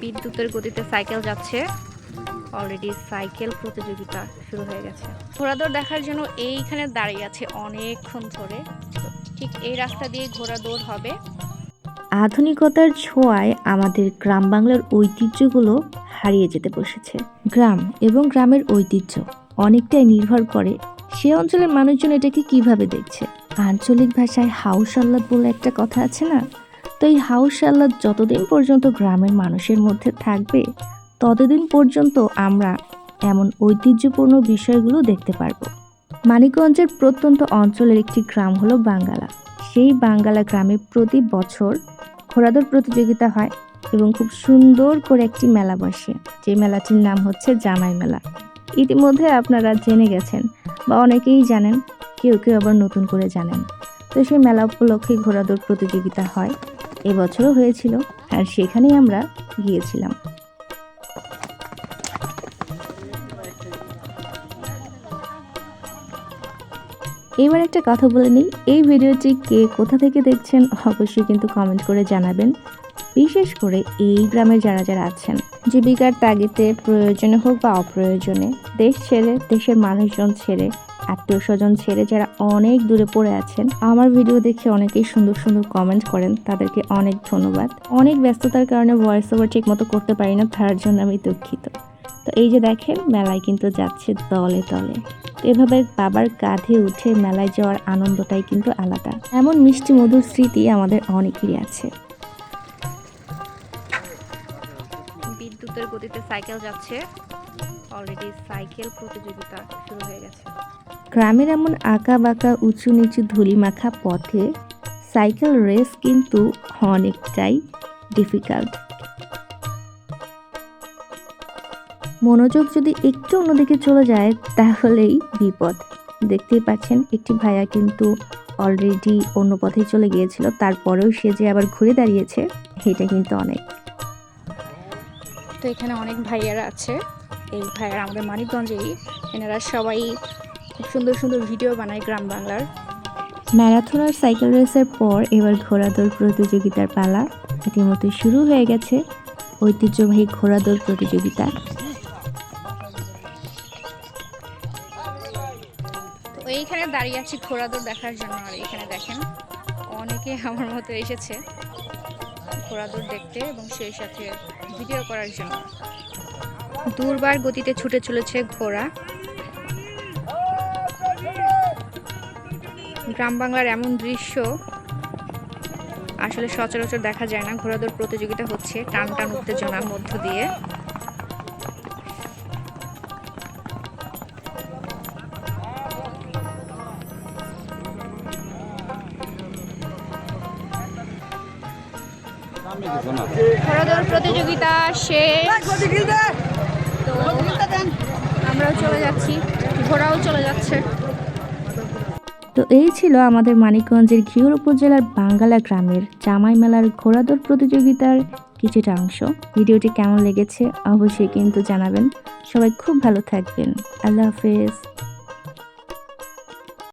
বিদ্যুতের গতিতে সাইকেল যাচ্ছে। অলরেডি সাইকেল প্রতিযোগিতা শুরু হয়ে গেছে। ঘোড়াদৌড় দেখার জন্য এইখানে দাঁড়িয়ে আছে অনেকক্ষণ ধরে। ঠিক এই রাস্তা দিয়ে ঘোড়াদৌড় হবে। আধুনিকতার ছোঁয়ায় আমাদের গ্রাম বাংলার ঐতিহ্যগুলো হারিয়ে যেতে বসেছে। গ্রাম এবং গ্রামের ঐতিহ্য অনেকটাই নির্ভর করে সে অঞ্চলের মানুষজন এটাকে কীভাবে দেখছে। আঞ্চলিক ভাষায় হাউস আল্লাদ বলে একটা কথা আছে না? তো এই হাউস আল্লাদ যতদিন পর্যন্ত গ্রামের মানুষের মধ্যে থাকবে, ততদিন পর্যন্ত আমরা এমন ঐতিহ্যপূর্ণ বিষয়গুলো দেখতে পারব। মানিকগঞ্জের প্রত্যন্ত অঞ্চলের একটি গ্রাম হলো বাঙ্গালা। সেই বাঙ্গালা গ্রামে প্রতি বছর ঘোড়াদৌড় প্রতিযোগিতা হয় এবং খুব সুন্দর করে একটি মেলা বসে। যে মেলাটির নাম হচ্ছে জামাই মেলা। ইতিমধ্যে আপনারা জেনে গেছেন বা অনেকেই জানেন, কেউ কেউ আবার নতুন করে জানেন। তো সেই মেলা উপলক্ষে ঘোড়াদৌড় প্রতিযোগিতা হয়। এবছরও হয়েছিল আর সেখানেই আমরা গিয়েছিলাম। এবার একটা কথা বলে নিই, এই ভিডিওটি কে কোথা থেকে দেখছেন অবশ্যই কিন্তু কমেন্ট করে জানাবেন। বিশেষ করে এই গ্রামের যারা যারা আছেন, জীবিকার তাগিদে প্রয়োজনে হোক বা অপ্রয়োজনে, দেশ ছেড়ে, দেশের মানুষজন ছেড়ে আত্মীয় স্বজন ছেড়ে যারা অনেক দূরে পড়ে আছেন, আমার ভিডিও দেখে অনেকেই সুন্দর সুন্দর কমেন্ট করেন। তাদেরকে অনেক ধন্যবাদ। অনেক ব্যস্ততার কারণে ভয়েস ওভার ঠিক মতো করতে পারি না, তার জন্য আমি দুঃখিত। তো এই যে দেখেন, মেলায় কিন্তু যাচ্ছে দলে দলে। এভাবে বাবার কাঁধে উঠে মেলায় যাওয়ার আনন্দটাই কিন্তু আলাদা। এমন মিষ্টি মধুর স্মৃতি আমাদের অনেকেরই আছে। বিদ্যুতের গতিতে সাইকেল যাচ্ছে। অলরেডি সাইকেল প্রতিযোগিতা শুরু হয়ে গেছে। গ্রামের এমন আঁকা বাঁকা উঁচু নিচু ধুলি মাখা পথে সাইকেল রেস কিন্তু অনেকটাই ডিফিকাল্ট মনোযোগ যদি একটু অন্যদিকে চলে যায় তাহলেই বিপদ। দেখতেই পাচ্ছেন একটি ভাইয়া কিন্তু অলরেডি অন্য পথে চলে গিয়েছিল তারপরেও সে যে আবার ঘুরে দাঁড়িয়েছে এটা কিন্তু অনেক। তো এখানে অনেক ভাইয়ারা আছে। এই ভাইয়ারা আমাদের মানিকগঞ্জেই এনারা সবাই খুব সুন্দর সুন্দর ভিডিও বানায় গ্রাম বাংলার। ম্যারাথন আর সাইকেল রেসের পর এবার ঘোড়াদৌড় প্রতিযোগিতার পালা ইতিমধ্যে শুরু হয়ে গেছে ঐতিহ্যবাহী ঘোড়াদৌড় প্রতিযোগিতা। তো এইখানে দাঁড়িয়ে আছি ঘোড়াদৌড় দেখার জন্য আর এখানে দেখেন অনেকে আমার মতো এসেছে ঘোড়াদৌড় দেখতে এবং সেই সাথে ভিডিও করার জন্য। দুর্বার গতিতে ছুটে চলেছে ঘোড়া। গ্রাম বাংলার এমন দৃশ্য আসলে সচরাচর দেখা যায় না। ঘোড়াদৌড় প্রতিযোগিতা হচ্ছে টান টান উত্তেজনার মধ্য দিয়ে। ঘোড়াদৌড় প্রতিযোগিতা শেষ তো আমরাও চলে যাচ্ছি ঘোড়াও চলে যাচ্ছে। তো এই ছিল আমাদের মানিকগঞ্জের ঘিওর উপজেলার বাঙ্গালা গ্রামের জামাই মেলার ঘোড়াদৌড় প্রতিযোগিতার কিছুটা অংশ। ভিডিওটি কেমন লেগেছে অবশ্যই কিন্তু জানাবেন। সবাই খুব ভালো থাকবেন। আল্লাহ হাফেজ।